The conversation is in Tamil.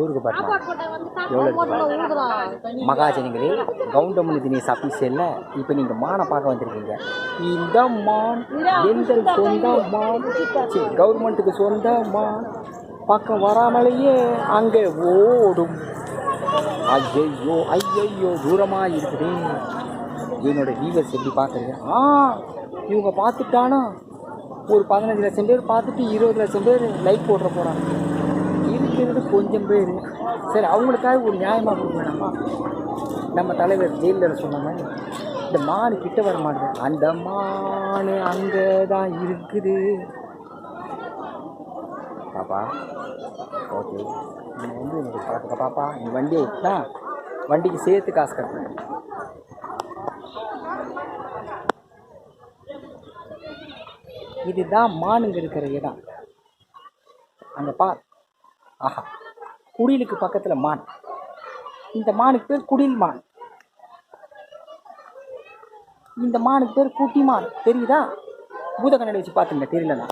ஊருக்கு பார்த்தா எவ்வளோ இருக்கு மகாஜனிகளே கவுண்டமணி தினேஷ் அஃபீஷியலில் இப்போ நீங்கள் மானை பார்க்க வந்திருக்கீங்க. இந்த மான் எந்த சொந்த மான். கவர்மெண்ட்டுக்கு சொந்த மான். பக்கம் வராமலேயே அங்கே ஓடும். ஐயையோ ஐயையோ தூரமாக இருக்குது. என்னோட வியூவர்ஸ் எப்படி பார்க்குறீங்க ஆ இவங்க பார்த்துட்டானா? ஒரு பதினஞ்சு லட்சம் பேர் பார்த்துட்டு இருபது லட்சம் பேர் லைக் போடுற போகிறாங்க கொஞ்சம் பேர். சரி அவங்களுக்காக ஒரு நியாயமாக கொடுக்க நம்ம தலைவர் ஜெயிலர் சொன்ன மாதிரி இந்த மான் கிட்ட வர மாட்டேங்குது. அந்த மான் அங்கே தான் இருக்குது. பாப்பா ஓகே நீ வந்து எனக்கு பார்த்துக்க பாப்பா நீ வண்டியை விட்டா வண்டிக்கு சேர்த்து காசு கட்டணும் இதுதான் மானுங்க இருக்கிற இடம். அங்கே பார். ஆஹா. குடிலுக்கு பக்கத்தில் மான். இந்த மானுக்கு பேர் குடில் மான். இந்த மானுக்கு பேர் குட்டி மான். தெரியுதா? பூத கண்ணாடி வச்சு பார்த்துங்க தெரியலண்ணா